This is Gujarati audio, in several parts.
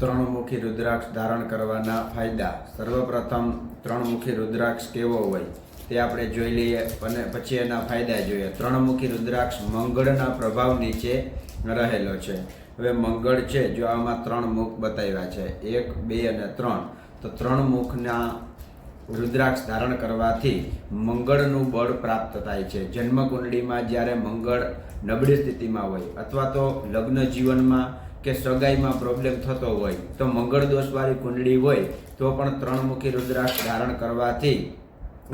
ત્રણમુખી રુદ્રાક્ષ ધારણ કરવાના ફાયદા. સર્વપ્રથમ ત્રણમુખી રુદ્રાક્ષ કેવો હોય તે આપણે જોઈ લઈએ અને પછી એના ફાયદા જોઈએ. ત્રણમુખી રુદ્રાક્ષ મંગળના પ્રભાવ નીચે રહેલો છે. હવે મંગળ છે, જો આમાં ત્રણ મુખ બતાવ્યા છે. એક, બે અને ત્રણ. તો ત્રણ મુખના રુદ્રાક્ષ ધારણ કરવાથી મંગળનું બળ પ્રાપ્ત થાય છે. જન્મ કુંડળીમાં જ્યારે મંગળ નબળી સ્થિતિમાં હોય અથવા તો લગ્ન જીવનમાં કે સગાઈમાં પ્રોબ્લેમ થતો હોય તો મંગળ દોષવાળી કુંડળી હોય તો પણ ત્રણમુખી રુદ્રાક્ષ ધારણ કરવાથી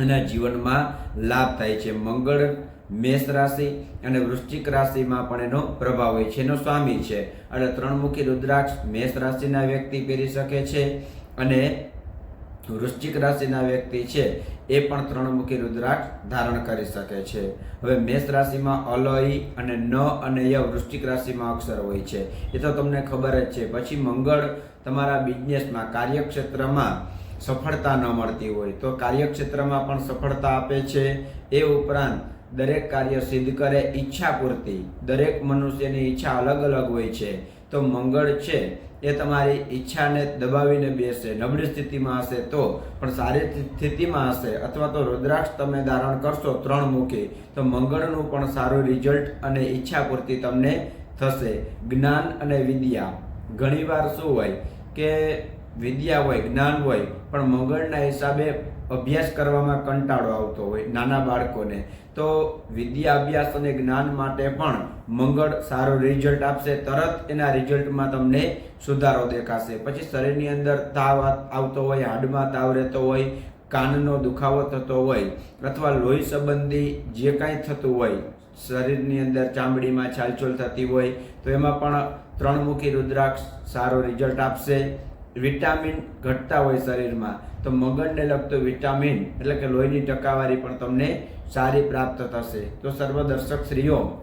એના જીવનમાં લાભ થાય છે. મંગળ મેષ રાશિ અને વૃશ્ચિક રાશિમાં પણ એનો પ્રભાવ હોય છે. એનો સ્વામી છે. એટલે ત્રણમુખી રુદ્રાક્ષ મેષ રાશિના વ્યક્તિ પહેરી શકે છે અને વૃશ્ચિક રાશિના વ્યક્તિ છે, એ પણ ત્રણમુખી રુદ્રાક્ષ ધારણ કરી શકે છે. હવે મેષ રાશિમાં અલય અને ન અને ય વૃશ્ચિક રાશિમાં અક્ષર હોય છે. એ તો તમને ખબર જ છે. પછી મંગળ તમારા બિઝનેસમાં, કાર્યક્ષેત્રમાં સફળતા ન મળતી હોય. તો કાર્યક્ષેત્રમાં પણ સફળતા આપે છે. એ ઉપરાંત દરેક કાર્ય સિદ્ધ કરે ઈચ્છા પૂરતી. દરેક મનુષ્યની ઈચ્છા અલગ અલગ હોય છે. તો મંગળ છે, એ તમારી ઈચ્છાને દબાવીને બેસે. નબળી સ્થિતિમાં હશે તો, પણ સારી સ્થિતિમાં હશે અથવા તો રુદ્રાક્ષ તમે ધારણ કરશો ત્રણ મૂકી તો મંગળનું પણ સારું રિઝલ્ટ અને ઈચ્છા પૂરતી તમને થશે. જ્ઞાન અને વિદ્યા. ઘણીવાર શું હોય કે વિદ્યા હોય, જ્ઞાન હોય, પણ મંગળના હિસાબે અભ્યાસ કરવામાં કંટાળો આવતો હોય નાના બાળકોને. તો વિદ્યા અભ્યાસ અને જ્ઞાન માટે પણ મંગળ સારું રિઝલ્ટ આપશે, તરત એના રિઝલ્ટમાં તમને સુધારો દેખાશે. પછી શરીરની અંદર તાવ આવતો હોય, હાડમાં તાવ રહેતો હોય, કાનનો દુખાવો થતો હોય, અથવા લોહી સંબંધી જે કાંઈ થતું હોય, શરીરની અંદર ચામડીમાં છાલછોલ થતી હોય, તો એમાં પણ ત્રણમુખી રુદ્રાક્ષ સારો રિઝલ્ટ આપશે. વિટામિન ઘટતા હોય શરીરમાં, તો મગજને લગતું વિટામિન એટલે કે લોહીની ટકાવારી પણ તમને સારી પ્રાપ્ત થશે. તો સર્વદર્શક સ્ત્રીઓ,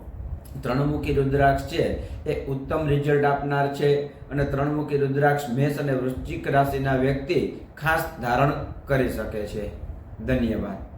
ત્રણમુખી રુદ્રાક્ષ છે, એ ઉત્તમ રિઝલ્ટ આપનાર છે અને ત્રણમુખી રુદ્રાક્ષ મેષ અને વૃશ્ચિક રાશિના વ્યક્તિ ખાસ ધારણ કરી શકે છે. ધન્યવાદ.